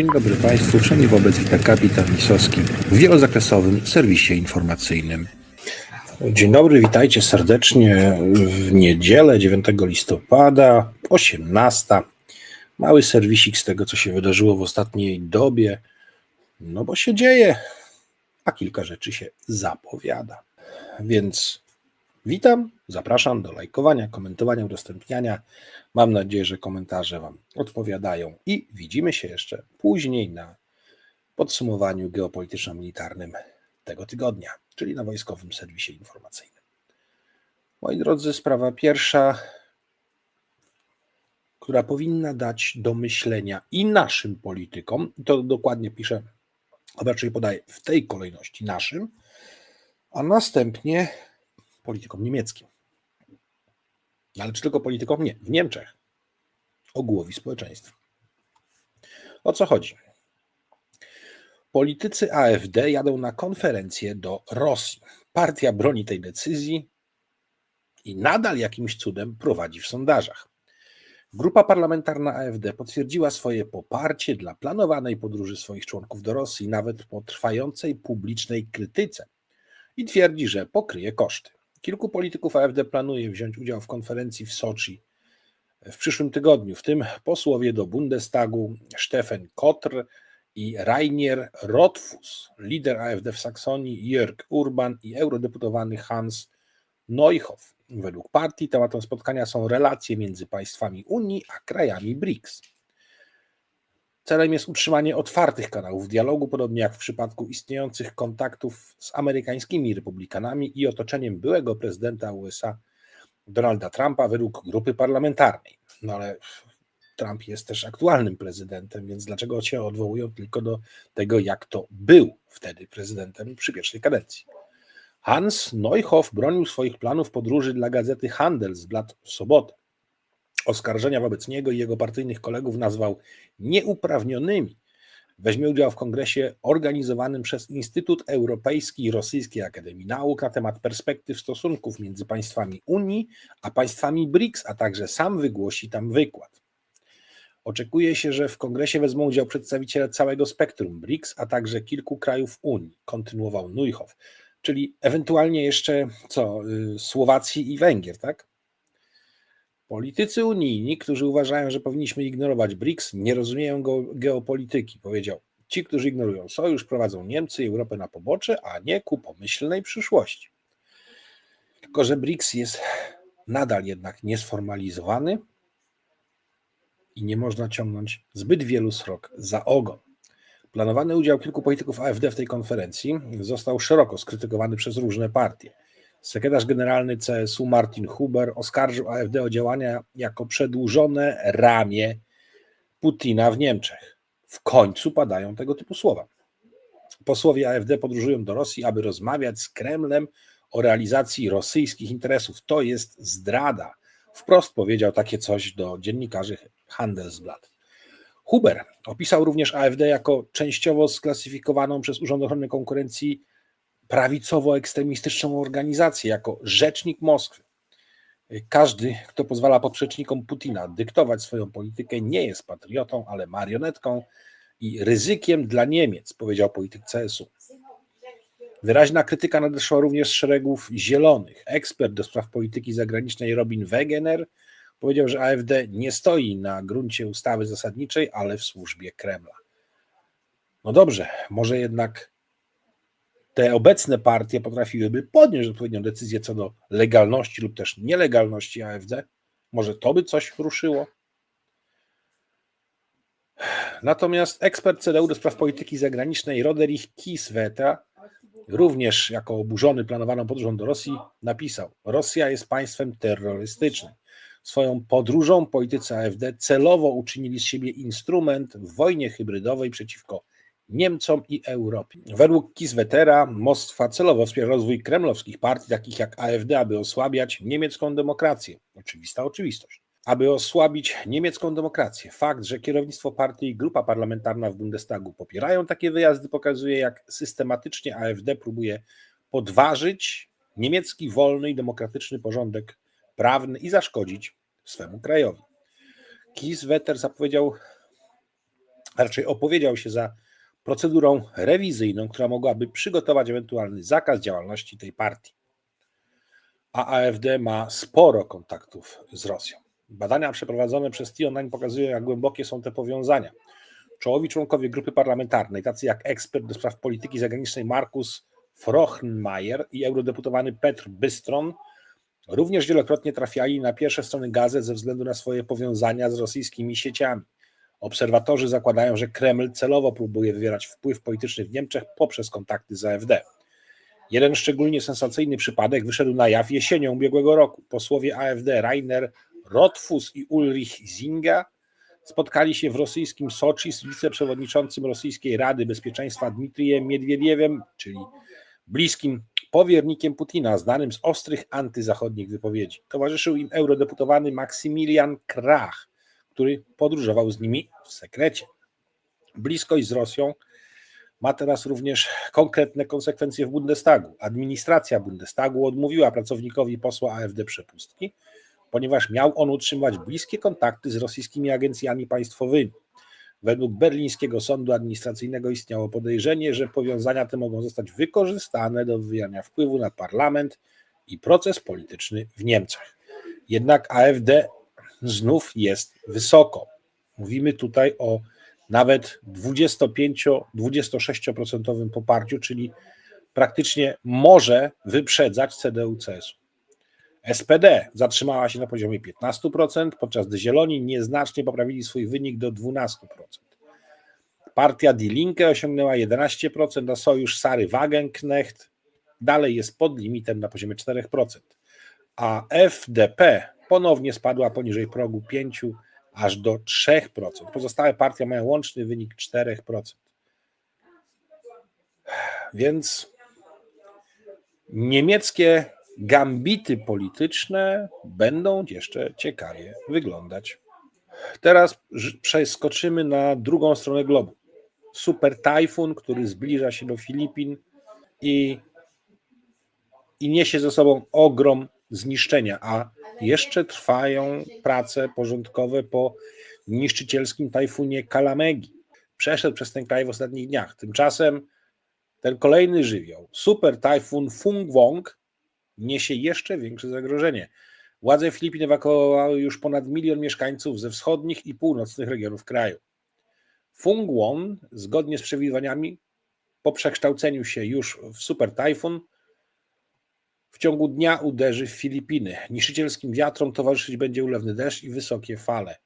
Dzień dobry Państwu, wszędzie wobec witam kapitan Lisowski w wielozakresowym serwisie informacyjnym. Dzień dobry, witajcie serdecznie w niedzielę 9 listopada, 18. Mały serwisik z tego, co się wydarzyło w ostatniej dobie, no bo się dzieje, a kilka rzeczy się zapowiada. Więc witam, zapraszam do lajkowania, komentowania, udostępniania. Mam nadzieję, że komentarze Wam odpowiadają i widzimy się jeszcze później na podsumowaniu geopolityczno-militarnym tego tygodnia, czyli na wojskowym serwisie informacyjnym. Moi drodzy, sprawa pierwsza, która powinna dać do myślenia i naszym politykom, i to dokładnie piszę, a raczej podaję w tej kolejności naszym, a następnie politykom niemieckim. Ale czy tylko politykom? Nie. W Niemczech ogółowi społeczeństwa. O co chodzi? Politycy AfD jadą na konferencję do Rosji. Partia broni tej decyzji i nadal jakimś cudem prowadzi w sondażach. Grupa parlamentarna AfD potwierdziła swoje poparcie dla planowanej podróży swoich członków do Rosji, nawet po trwającej publicznej krytyce, i twierdzi, że pokryje koszty. Kilku polityków AfD planuje wziąć udział w konferencji w Soczi w przyszłym tygodniu, w tym posłowie do Bundestagu Stefan Kotr i Rainier Rothfuss, lider AfD w Saksonii Jörg Urban i eurodeputowany Hans Neuhoff. Według partii tematem spotkania są relacje między państwami Unii a krajami BRICS. Celem jest utrzymanie otwartych kanałów dialogu, podobnie jak w przypadku istniejących kontaktów z amerykańskimi republikanami i otoczeniem byłego prezydenta USA Donalda Trumpa według grupy parlamentarnej. No ale Trump jest też aktualnym prezydentem, więc dlaczego się odwołują tylko do tego, jak to był wtedy prezydentem przy pierwszej kadencji? Hans Neuhoff bronił swoich planów podróży dla gazety Handelsblatt w sobotę. Oskarżenia wobec niego i jego partyjnych kolegów nazwał nieuprawnionymi. Weźmie udział w kongresie organizowanym przez Instytut Europejski i Rosyjskiej Akademii Nauk na temat perspektyw stosunków między państwami Unii a państwami BRICS, a także sam wygłosi tam wykład. Oczekuje się, że w kongresie wezmą udział przedstawiciele całego spektrum BRICS, a także kilku krajów Unii, kontynuował Neuhoff, czyli ewentualnie jeszcze co, y, Słowacji i Węgier, tak? Politycy unijni, którzy uważają, że powinniśmy ignorować BRICS, nie rozumieją geopolityki, powiedział. Ci, którzy ignorują sojusz, prowadzą Niemcy i Europę na pobocze, a nie ku pomyślnej przyszłości. Tylko, że BRICS jest nadal jednak niesformalizowany i nie można ciągnąć zbyt wielu srok za ogon. Planowany udział kilku polityków AfD w tej konferencji został szeroko skrytykowany przez różne partie. Sekretarz generalny CSU Martin Huber oskarżył AfD o działania jako przedłużone ramię Putina w Niemczech. W końcu padają tego typu słowa. Posłowie AfD podróżują do Rosji, aby rozmawiać z Kremlem o realizacji rosyjskich interesów. To jest zdrada. Wprost powiedział takie coś do dziennikarzy Handelsblatt. Huber opisał również AfD jako częściowo sklasyfikowaną przez Urząd Ochrony Konkurencji prawicowo-ekstremistyczną organizację, jako rzecznik Moskwy. Każdy, kto pozwala poprzecznikom Putina dyktować swoją politykę, nie jest patriotą, ale marionetką i ryzykiem dla Niemiec, powiedział polityk CSU. Wyraźna krytyka nadeszła również z szeregów zielonych. Ekspert do spraw polityki zagranicznej Robin Wegener powiedział, że AfD nie stoi na gruncie ustawy zasadniczej, ale w służbie Kremla. No dobrze, może jednak te obecne partie potrafiłyby podjąć odpowiednią decyzję co do legalności lub też nielegalności AfD. Może to by coś ruszyło? Natomiast ekspert CDU do spraw polityki zagranicznej Roderich Kisweta, również jako oburzony planowaną podróżą do Rosji, napisał: Rosja jest państwem terrorystycznym. Swoją podróżą politycy AfD celowo uczynili z siebie instrument w wojnie hybrydowej przeciwko Niemcom i Europie. Według Kiswetera Moskwa celowo wspiera rozwój kremlowskich partii, takich jak AfD, aby osłabiać niemiecką demokrację. Oczywista oczywistość. Aby osłabić niemiecką demokrację. Fakt, że kierownictwo partii i grupa parlamentarna w Bundestagu popierają takie wyjazdy, pokazuje, jak systematycznie AfD próbuje podważyć niemiecki wolny i demokratyczny porządek prawny i zaszkodzić swemu krajowi. Kisweter zapowiedział raczej opowiedział się za procedurą rewizyjną, która mogłaby przygotować ewentualny zakaz działalności tej partii. A AfD ma sporo kontaktów z Rosją. Badania przeprowadzone przez T-Online pokazują, jak głębokie są te powiązania. Czołowi członkowie grupy parlamentarnej, tacy jak ekspert do spraw polityki zagranicznej Markus Frohnmajer i eurodeputowany Petr Bystron, również wielokrotnie trafiali na pierwsze strony gazet ze względu na swoje powiązania z rosyjskimi sieciami. Obserwatorzy zakładają, że Kreml celowo próbuje wywierać wpływ polityczny w Niemczech poprzez kontakty z AfD. Jeden szczególnie sensacyjny przypadek wyszedł na jaw jesienią ubiegłego roku. Posłowie AfD Rainer Rotfuss i Ulrich Zinga spotkali się w rosyjskim Soczi z wiceprzewodniczącym Rosyjskiej Rady Bezpieczeństwa Dmitrijem Miedwiediewiem, czyli bliskim powiernikiem Putina, znanym z ostrych antyzachodnich wypowiedzi. Towarzyszył im eurodeputowany Maksymilian Krach, który podróżował z nimi w sekrecie. Bliskość z Rosją ma teraz również konkretne konsekwencje w Bundestagu. Administracja Bundestagu odmówiła pracownikowi posła AfD przepustki, ponieważ miał on utrzymywać bliskie kontakty z rosyjskimi agencjami państwowymi. Według berlińskiego sądu administracyjnego istniało podejrzenie, że powiązania te mogą zostać wykorzystane do wywijania wpływu na parlament i proces polityczny w Niemczech. Jednak AfD znów jest wysoko. Mówimy tutaj o nawet 25-26% poparciu, czyli praktycznie może wyprzedzać CDU-CSU. SPD zatrzymała się na poziomie 15%, podczas gdy Zieloni nieznacznie poprawili swój wynik do 12%. Partia Die Linke osiągnęła 11%, a sojusz Sary Wagenknecht dalej jest pod limitem na poziomie 4%, a FDP ponownie spadła poniżej progu 5 aż do 3%. Pozostałe partie mają łączny wynik 4%. Więc niemieckie gambity polityczne będą jeszcze ciekawie wyglądać. Teraz przeskoczymy na drugą stronę globu. Super tajfun, który zbliża się do Filipin i, i niesie ze sobą ogrom zniszczenia, a jeszcze trwają prace porządkowe po niszczycielskim tajfunie Kalamegi. Przeszedł przez ten kraj w ostatnich dniach. Tymczasem ten kolejny żywioł, super tajfun Fung Wong, niesie jeszcze większe zagrożenie. Władze Filipin ewakuowały już ponad milion mieszkańców ze wschodnich i północnych regionów kraju. Fung Wong, zgodnie z przewidywaniami, po przekształceniu się już w super tajfun, w ciągu dnia uderzy w Filipiny. Niszczycielskim wiatrom towarzyszyć będzie ulewny deszcz i wysokie fale.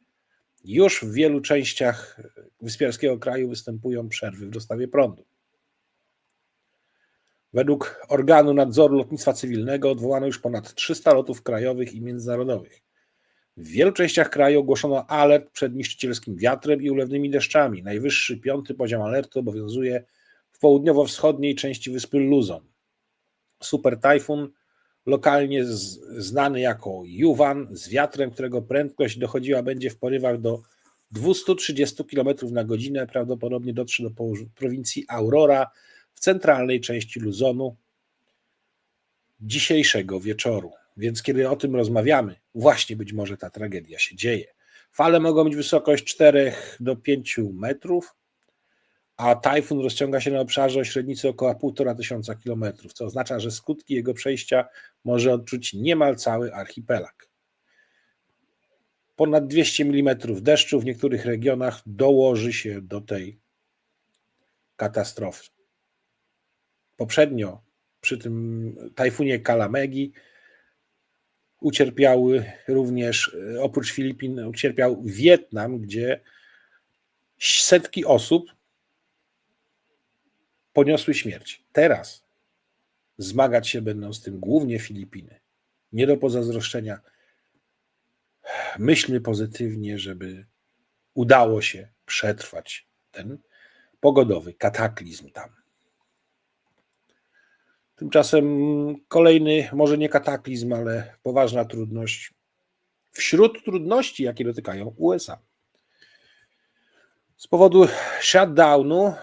Już w wielu częściach wyspiarskiego kraju występują przerwy w dostawie prądu. Według organu nadzoru lotnictwa cywilnego odwołano już ponad 300 lotów krajowych i międzynarodowych. W wielu częściach kraju ogłoszono alert przed niszczycielskim wiatrem i ulewnymi deszczami. Najwyższy piąty poziom alertu obowiązuje w południowo-wschodniej części wyspy Luzon. Super tajfun, lokalnie znany jako Juwan, z wiatrem, którego prędkość dochodziła będzie w porywach do 230 km na godzinę, prawdopodobnie dotrze do prowincji Aurora w centralnej części Luzonu dzisiejszego wieczoru. Więc kiedy o tym rozmawiamy, właśnie być może ta tragedia się dzieje. Fale mogą mieć wysokość 4 do 5 metrów, a tajfun rozciąga się na obszarze o średnicy około 1,5 tysiąca kilometrów, co oznacza, że skutki jego przejścia może odczuć niemal cały archipelag. Ponad 200 mm deszczu w niektórych regionach dołoży się do tej katastrofy. Poprzednio przy tym tajfunie Kalamegi ucierpiały również, oprócz Filipin, ucierpiał Wietnam, gdzie setki osób poniosły śmierć. Teraz zmagać się będą z tym głównie Filipiny. Nie do pozazdroszczenia. Myślmy pozytywnie, żeby udało się przetrwać ten pogodowy kataklizm tam. Tymczasem kolejny, może nie kataklizm, ale poważna trudność wśród trudności, jakie dotykają USA. Z powodu shutdownu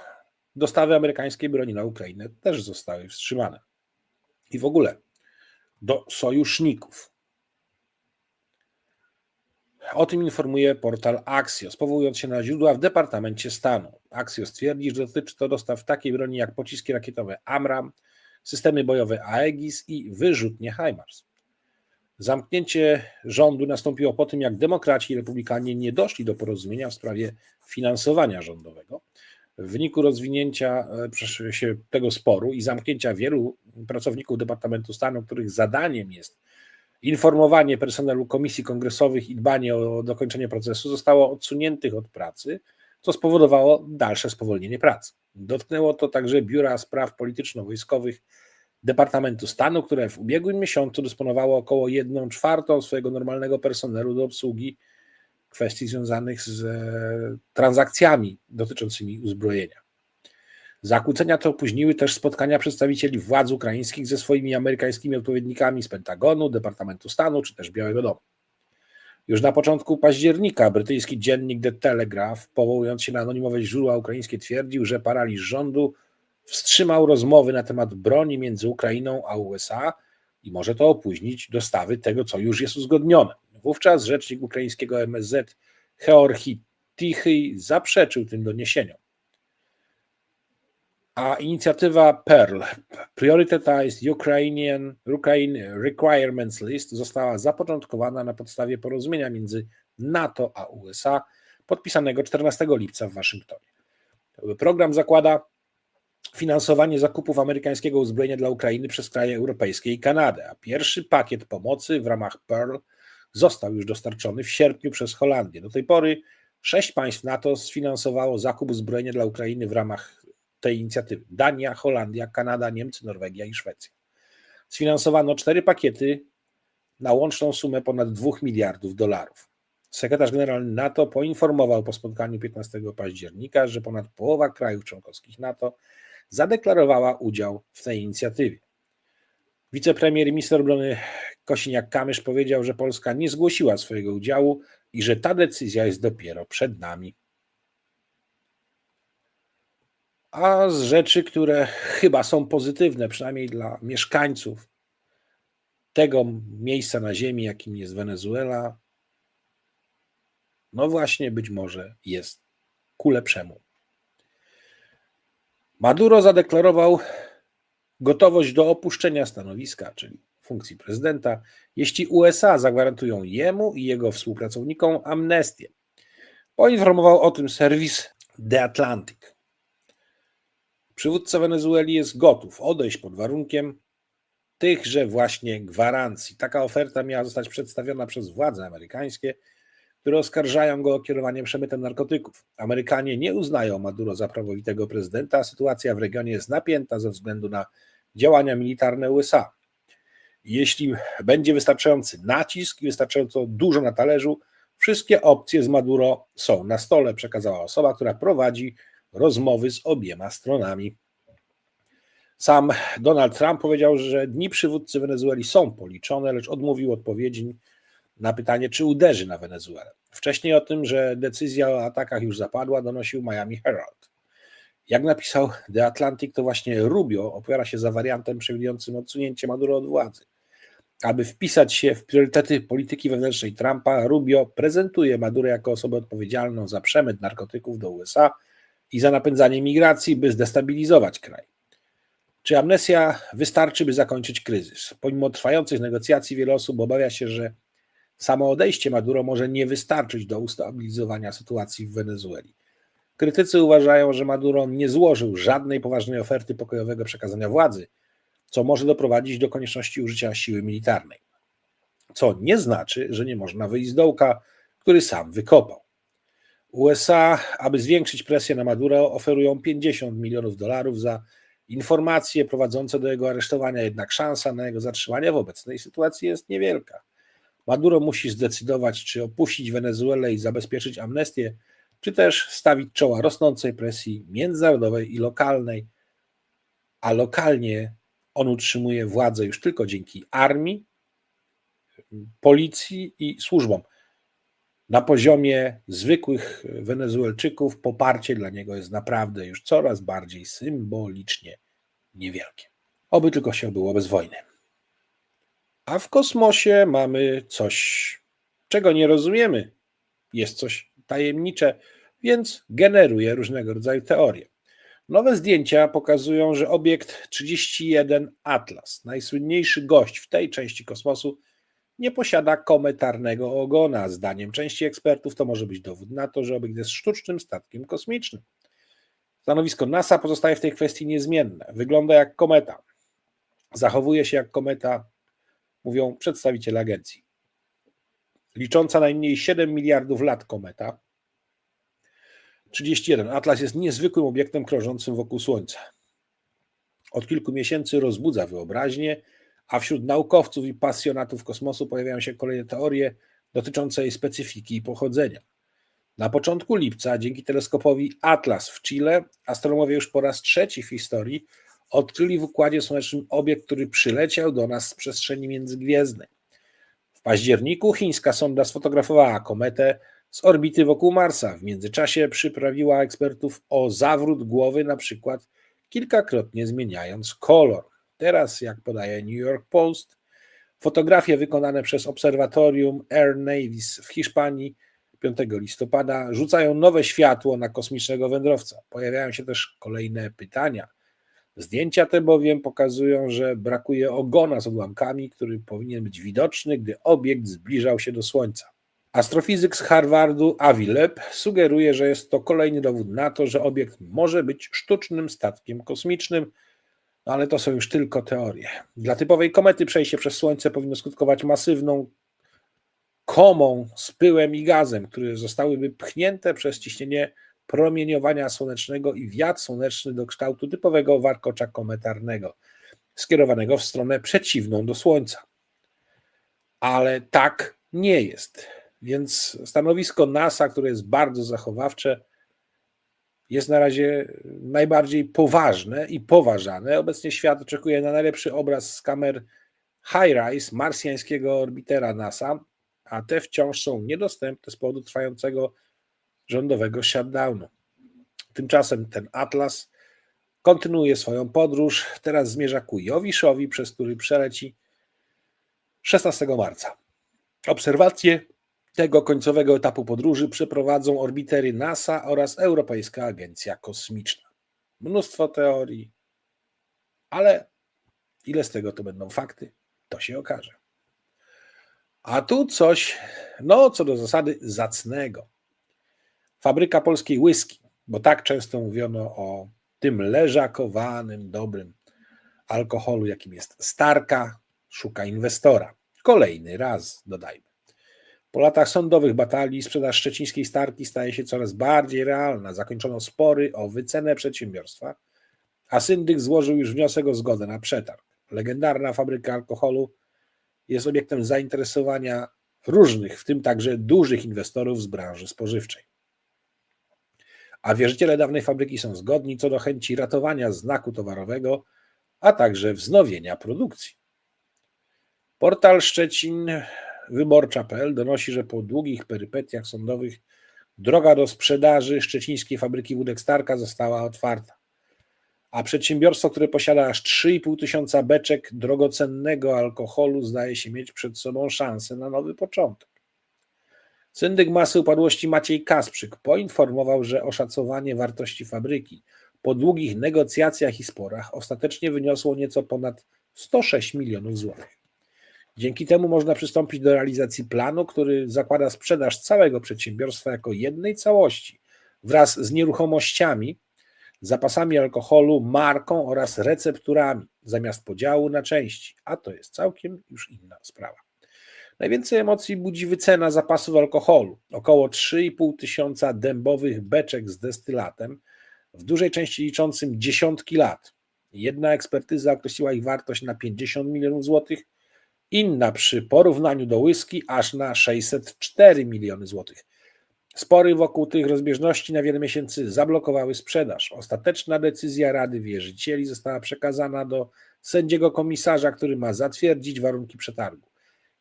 dostawy amerykańskiej broni na Ukrainę też zostały wstrzymane. I w ogóle do sojuszników. O tym informuje portal Axios, powołując się na źródła w Departamencie Stanu. Axios twierdzi, że dotyczy to dostaw takiej broni jak pociski rakietowe AMRAM, systemy bojowe Aegis i wyrzutnie HIMARS. Zamknięcie rządu nastąpiło po tym, jak demokraci i republikanie nie doszli do porozumienia w sprawie finansowania rządowego. W wyniku rozwinięcia e, się tego sporu i zamknięcia wielu pracowników Departamentu Stanu, których zadaniem jest informowanie personelu komisji kongresowych i dbanie o dokończenie procesu, zostało odsuniętych od pracy, co spowodowało dalsze spowolnienie pracy. Dotknęło to także Biura Spraw Polityczno-Wojskowych Departamentu Stanu, które w ubiegłym miesiącu dysponowało około 1 czwartą swojego normalnego personelu do obsługi kwestii związanych z e, transakcjami dotyczącymi uzbrojenia. Zakłócenia te opóźniły też spotkania przedstawicieli władz ukraińskich ze swoimi amerykańskimi odpowiednikami z Pentagonu, Departamentu Stanu czy też Białego Domu. Już na początku października brytyjski dziennik The Telegraph, powołując się na anonimowe źródła ukraińskie, twierdził, że paraliż rządu wstrzymał rozmowy na temat broni między Ukrainą a USA i może to opóźnić dostawy tego, co już jest uzgodnione. Wówczas rzecznik ukraińskiego MSZ Georgi Tichy zaprzeczył tym doniesieniom. A inicjatywa PERL, Prioritized Ukrainian Ukraine Requirements List, została zapoczątkowana na podstawie porozumienia między NATO a USA podpisanego 14 lipca w Waszyngtonie. Program zakłada finansowanie zakupów amerykańskiego uzbrojenia dla Ukrainy przez kraje europejskie i Kanadę, a pierwszy pakiet pomocy w ramach PERL został już dostarczony w sierpniu przez Holandię. Do tej pory sześć państw NATO sfinansowało zakup uzbrojenia dla Ukrainy w ramach tej inicjatywy: Dania, Holandia, Kanada, Niemcy, Norwegia i Szwecja. Sfinansowano cztery pakiety na łączną sumę ponad 2 miliardów dolarów. Sekretarz generalny NATO poinformował po spotkaniu 15 października, że ponad połowa krajów członkowskich NATO zadeklarowała udział w tej inicjatywie. Wicepremier i minister obrony Kosiniak-Kamysz powiedział, że Polska nie zgłosiła swojego udziału i że ta decyzja jest dopiero przed nami. A z rzeczy, które chyba są pozytywne, przynajmniej dla mieszkańców tego miejsca na ziemi, jakim jest Wenezuela, no właśnie być może jest ku lepszemu. Maduro zadeklarował gotowość do opuszczenia stanowiska, czyli funkcji prezydenta, jeśli USA zagwarantują jemu i jego współpracownikom amnestię. Poinformował o tym serwis The Atlantic. Przywódca Wenezueli jest gotów odejść pod warunkiem tychże właśnie gwarancji. Taka oferta miała zostać przedstawiona przez władze amerykańskie które oskarżają go o kierowanie przemytem narkotyków. Amerykanie nie uznają Maduro za prawowitego prezydenta, a sytuacja w regionie jest napięta ze względu na działania militarne USA. Jeśli będzie wystarczający nacisk i wystarczająco dużo na talerzu, wszystkie opcje z Maduro są na stole, przekazała osoba, która prowadzi rozmowy z obiema stronami. Sam Donald Trump powiedział, że dni przywódcy Wenezueli są policzone, lecz odmówił odpowiedzi na pytanie, czy uderzy na Wenezuelę. Wcześniej o tym, że decyzja o atakach już zapadła, donosił Miami Herald. Jak napisał The Atlantic, to właśnie Rubio opowiada się za wariantem przewidującym odsunięcie Maduro od władzy. Aby wpisać się w priorytety polityki wewnętrznej Trumpa, Rubio prezentuje Maduro jako osobę odpowiedzialną za przemyt narkotyków do USA i za napędzanie migracji, by zdestabilizować kraj. Czy amnesja wystarczy, by zakończyć kryzys? Pomimo trwających negocjacji, wiele osób obawia się, że Samo odejście Maduro może nie wystarczyć do ustabilizowania sytuacji w Wenezueli. Krytycy uważają, że Maduro nie złożył żadnej poważnej oferty pokojowego przekazania władzy, co może doprowadzić do konieczności użycia siły militarnej. Co nie znaczy, że nie można wyjść z dołka, który sam wykopał. USA, aby zwiększyć presję na Maduro, oferują 50 milionów dolarów za informacje prowadzące do jego aresztowania, jednak szansa na jego zatrzymanie w obecnej sytuacji jest niewielka. Maduro musi zdecydować, czy opuścić Wenezuelę i zabezpieczyć amnestię, czy też stawić czoła rosnącej presji międzynarodowej i lokalnej, a lokalnie on utrzymuje władzę już tylko dzięki armii, policji i służbom. Na poziomie zwykłych Wenezuelczyków poparcie dla niego jest naprawdę już coraz bardziej symbolicznie niewielkie. Oby tylko się było bez wojny. A w kosmosie mamy coś, czego nie rozumiemy, jest coś tajemnicze, więc generuje różnego rodzaju teorie. Nowe zdjęcia pokazują, że obiekt 31 Atlas, najsłynniejszy gość w tej części kosmosu, nie posiada kometarnego ogona. Zdaniem części ekspertów to może być dowód na to, że obiekt jest sztucznym statkiem kosmicznym. Stanowisko NASA pozostaje w tej kwestii niezmienne. Wygląda jak kometa. Zachowuje się jak kometa, mówią przedstawiciele agencji. Licząca najmniej 7 miliardów lat kometa, 31. Atlas jest niezwykłym obiektem krążącym wokół Słońca. Od kilku miesięcy rozbudza wyobraźnię, a wśród naukowców i pasjonatów kosmosu pojawiają się kolejne teorie dotyczące jej specyfiki i pochodzenia. Na początku lipca, dzięki teleskopowi Atlas w Chile, astronomowie już po raz trzeci w historii odkryli w Układzie Słonecznym obiekt, który przyleciał do nas z przestrzeni międzygwiezdnej. W październiku chińska sonda sfotografowała kometę z orbity wokół Marsa. W międzyczasie przyprawiła ekspertów o zawrót głowy, na przykład kilkakrotnie zmieniając kolor. Teraz, jak podaje New York Post, fotografie wykonane przez obserwatorium Air Navis w Hiszpanii 5 listopada rzucają nowe światło na kosmicznego wędrowca. Pojawiają się też kolejne pytania. Zdjęcia te bowiem pokazują, że brakuje ogona z odłamkami, który powinien być widoczny, gdy obiekt zbliżał się do Słońca. Astrofizyk z Harvardu Avi sugeruje, że jest to kolejny dowód na to, że obiekt może być sztucznym statkiem kosmicznym, no ale to są już tylko teorie. Dla typowej komety przejście przez Słońce powinno skutkować masywną komą z pyłem i gazem, które zostałyby pchnięte przez ciśnienie promieniowania słonecznego i wiatr słoneczny do kształtu typowego warkocza kometarnego, skierowanego w stronę przeciwną do Słońca. Ale tak nie jest. Więc stanowisko NASA, które jest bardzo zachowawcze, jest na razie najbardziej poważne i poważane. Obecnie świat oczekuje na najlepszy obraz z kamer High-Rise marsjańskiego orbitera NASA, a te wciąż są niedostępne z powodu trwającego rządowego shutdownu. Tymczasem ten Atlas kontynuuje swoją podróż. Teraz zmierza ku Jowiszowi, przez który przeleci 16 marca. Obserwacje tego końcowego etapu podróży przeprowadzą orbitery NASA oraz Europejska Agencja Kosmiczna. Mnóstwo teorii, ale ile z tego to będą fakty, to się okaże. A tu coś, no co do zasady, zacnego. Fabryka polskiej whisky, bo tak często mówiono o tym leżakowanym, dobrym alkoholu, jakim jest Starka, szuka inwestora. Kolejny raz, dodajmy. Po latach sądowych batalii sprzedaż szczecińskiej Starki staje się coraz bardziej realna. Zakończono spory o wycenę przedsiębiorstwa, a syndyk złożył już wniosek o zgodę na przetarg. Legendarna fabryka alkoholu jest obiektem zainteresowania różnych, w tym także dużych inwestorów z branży spożywczej. A wierzyciele dawnej fabryki są zgodni co do chęci ratowania znaku towarowego, a także wznowienia produkcji. Portal Szczecin Wyborcza.pl donosi, że po długich perypetiach sądowych droga do sprzedaży szczecińskiej fabryki wódek Starka została otwarta. A przedsiębiorstwo, które posiada aż 3,5 tysiąca beczek drogocennego alkoholu, zdaje się mieć przed sobą szansę na nowy początek. Syndyk masy upadłości Maciej Kasprzyk poinformował, że oszacowanie wartości fabryki po długich negocjacjach i sporach ostatecznie wyniosło nieco ponad 106 milionów złotych. Dzięki temu można przystąpić do realizacji planu, który zakłada sprzedaż całego przedsiębiorstwa jako jednej całości wraz z nieruchomościami, zapasami alkoholu, marką oraz recepturami, zamiast podziału na części, a to jest całkiem już inna sprawa. Najwięcej emocji budzi wycena zapasów alkoholu. Około 3,5 tysiąca dębowych beczek z destylatem, w dużej części liczącym dziesiątki lat. Jedna ekspertyza określiła ich wartość na 50 milionów złotych, inna przy porównaniu do whisky aż na 604 miliony złotych. Spory wokół tych rozbieżności na wiele miesięcy zablokowały sprzedaż. Ostateczna decyzja Rady Wierzycieli została przekazana do sędziego komisarza, który ma zatwierdzić warunki przetargu.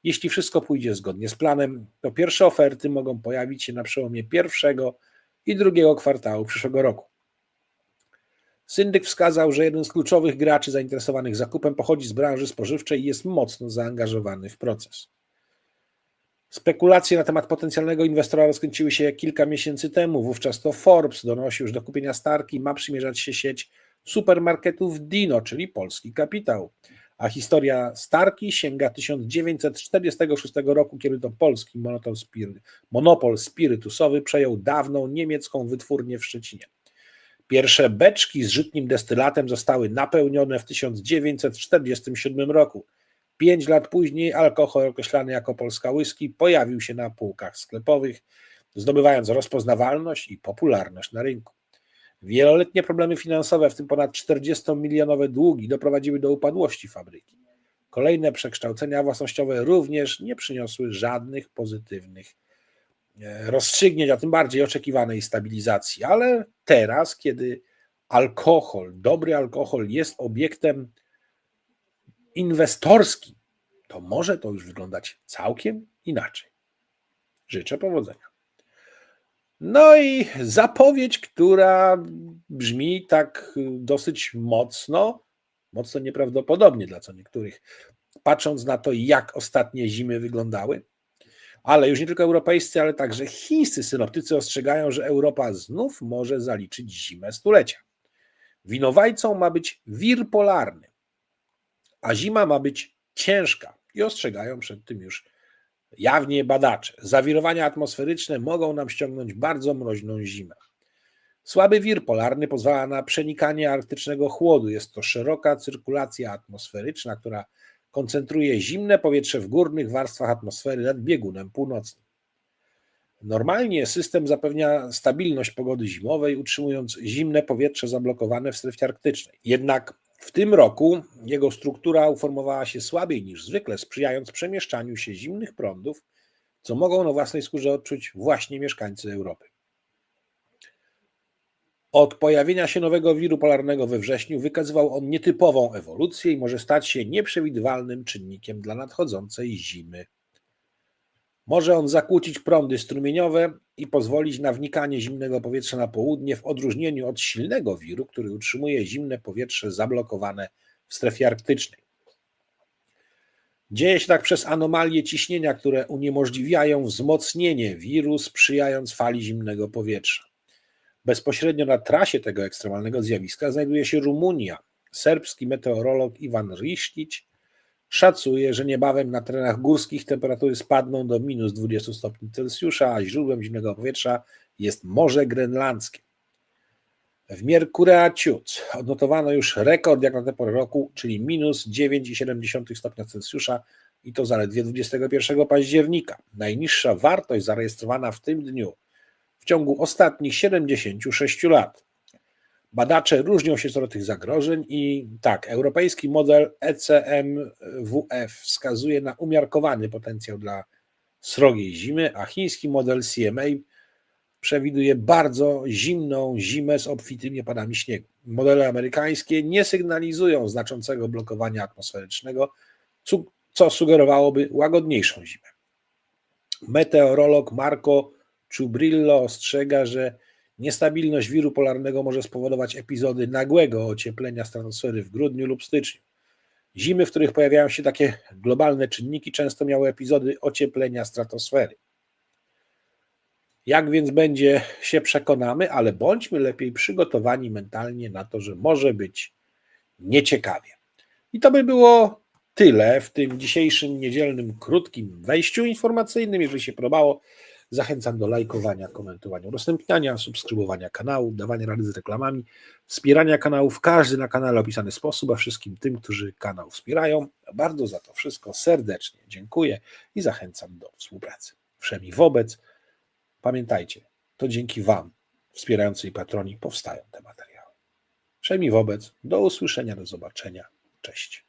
Jeśli wszystko pójdzie zgodnie z planem, to pierwsze oferty mogą pojawić się na przełomie pierwszego i drugiego kwartału przyszłego roku. Syndyk wskazał, że jeden z kluczowych graczy zainteresowanych zakupem pochodzi z branży spożywczej i jest mocno zaangażowany w proces. Spekulacje na temat potencjalnego inwestora rozkręciły się kilka miesięcy temu. Wówczas to Forbes donosił, że do kupienia Starki ma przymierzać się sieć supermarketów Dino, czyli polski kapitał. A historia Starki sięga 1946 roku, kiedy to polski monopol, spiry, monopol spirytusowy przejął dawną niemiecką wytwórnię w Szczecinie. Pierwsze beczki z żytnim destylatem zostały napełnione w 1947 roku. Pięć lat później alkohol określany jako polska whisky pojawił się na półkach sklepowych, zdobywając rozpoznawalność i popularność na rynku. Wieloletnie problemy finansowe, w tym ponad 40-milionowe długi, doprowadziły do upadłości fabryki. Kolejne przekształcenia własnościowe również nie przyniosły żadnych pozytywnych rozstrzygnięć, a tym bardziej oczekiwanej stabilizacji. Ale teraz, kiedy alkohol, dobry alkohol jest obiektem inwestorskim, to może to już wyglądać całkiem inaczej. Życzę powodzenia. No i zapowiedź, która brzmi tak dosyć mocno, mocno nieprawdopodobnie dla co niektórych, patrząc na to, jak ostatnie zimy wyglądały. Ale już nie tylko europejscy, ale także chińscy synoptycy ostrzegają, że Europa znów może zaliczyć zimę stulecia. Winowajcą ma być wir polarny, a zima ma być ciężka i ostrzegają przed tym już jawnie badacze. Zawirowania atmosferyczne mogą nam ściągnąć bardzo mroźną zimę. Słaby wir polarny pozwala na przenikanie arktycznego chłodu. Jest to szeroka cyrkulacja atmosferyczna, która koncentruje zimne powietrze w górnych warstwach atmosfery nad biegunem północnym. Normalnie system zapewnia stabilność pogody zimowej, utrzymując zimne powietrze zablokowane w strefie arktycznej. Jednak w tym roku jego struktura uformowała się słabiej niż zwykle, sprzyjając przemieszczaniu się zimnych prądów, co mogą na własnej skórze odczuć właśnie mieszkańcy Europy. Od pojawienia się nowego wiru polarnego we wrześniu wykazywał on nietypową ewolucję i może stać się nieprzewidywalnym czynnikiem dla nadchodzącej zimy. Może on zakłócić prądy strumieniowe i pozwolić na wnikanie zimnego powietrza na południe, w odróżnieniu od silnego wiru, który utrzymuje zimne powietrze zablokowane w strefie arktycznej. Dzieje się tak przez anomalie ciśnienia, które uniemożliwiają wzmocnienie wiru, sprzyjając fali zimnego powietrza. Bezpośrednio na trasie tego ekstremalnego zjawiska znajduje się Rumunia. Serbski meteorolog Iwan Riszkić Szacuje, że niebawem na terenach górskich temperatury spadną do minus 20 stopni Celsjusza, a źródłem zimnego powietrza jest Morze Grenlandzkie. W Merkureaciut odnotowano już rekord jak na tę porę roku, czyli minus 9,7 stopnia Celsjusza i to zaledwie 21 października. Najniższa wartość zarejestrowana w tym dniu w ciągu ostatnich 76 lat. Badacze różnią się co do tych zagrożeń i tak, europejski model ECMWF wskazuje na umiarkowany potencjał dla srogiej zimy, a chiński model CMA przewiduje bardzo zimną zimę z obfitymi opadami śniegu. Modele amerykańskie nie sygnalizują znaczącego blokowania atmosferycznego, co sugerowałoby łagodniejszą zimę. Meteorolog Marco Czubrillo ostrzega, że Niestabilność wiru polarnego może spowodować epizody nagłego ocieplenia stratosfery w grudniu lub styczniu. Zimy, w których pojawiają się takie globalne czynniki, często miały epizody ocieplenia stratosfery. Jak więc będzie, się przekonamy, ale bądźmy lepiej przygotowani mentalnie na to, że może być nieciekawie. I to by było tyle w tym dzisiejszym niedzielnym, krótkim wejściu informacyjnym. Jeżeli się podobało, Zachęcam do lajkowania, komentowania, udostępniania, subskrybowania kanału, dawania rady z reklamami, wspierania kanałów, każdy na kanale opisany sposób, a wszystkim tym, którzy kanał wspierają, bardzo za to wszystko serdecznie dziękuję i zachęcam do współpracy. Wszemi wobec, pamiętajcie, to dzięki Wam, wspierającej patroni, powstają te materiały. Wszemi wobec, do usłyszenia, do zobaczenia. Cześć.